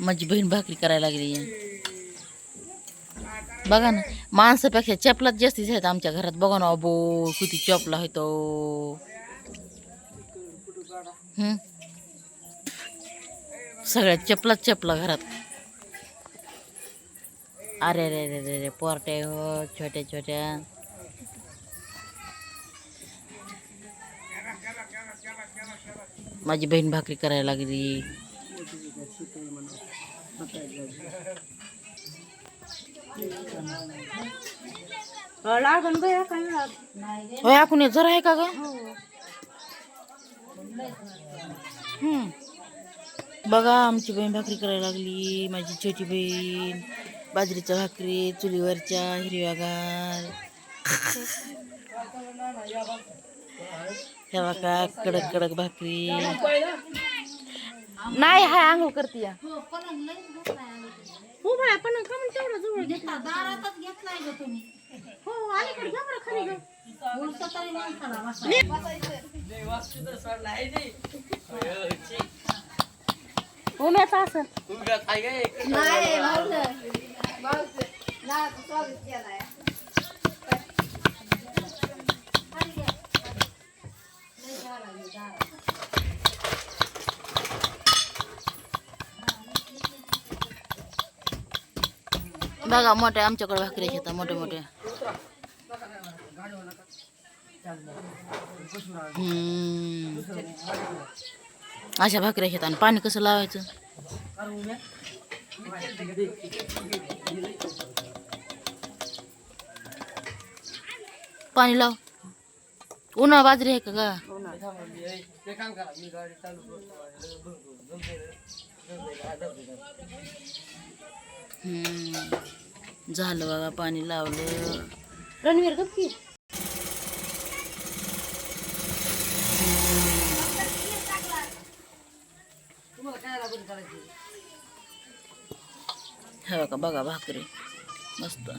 माझी बहीण भाकरी करायला लागली बघा ना माणसापेक्षा चपलाच जास्तीच आहेत आमच्या घरात. बघा ना अबो किती चपला आहे तो. सगळ्यात चपलाच चपला घरात. अरे अरे अरे अरे अरे पोरट्या हो छोट्या छोट्या. माझी बहीण भाकरी करायला लागली. लागन गया काय होय आपण जर आहे का ग? हम्म. बघा आमची बहीण भाकरी करायला लागली माझी छोटी बहीण बाजरीच्या भाकरी चुलीवरच्या हिरव्यागार हे बघा कडक कडक भाकरी. नाही हाय आंघोळ करते या. हो बाय पण का म्हणून तेवढं जवळ घेतला दारातच घेतलाय ग तुम्ही. हो अलीकडे घ्या बरं खाली ग. तरी माणसाला उम्याचा असं. बघा मोठ्या आमच्याकडे भाकरी घेतात मोठ्या मोठ्या. अशा भाकऱ्या घेतात आणि पाणी कसं लावायचं? पाणी लाव. उन्हा बाजरी आहे का हम्म. झालं बघा पाणी लावलं. रणवीर गप्पी हे बघा बघा भाकरी. मस्त.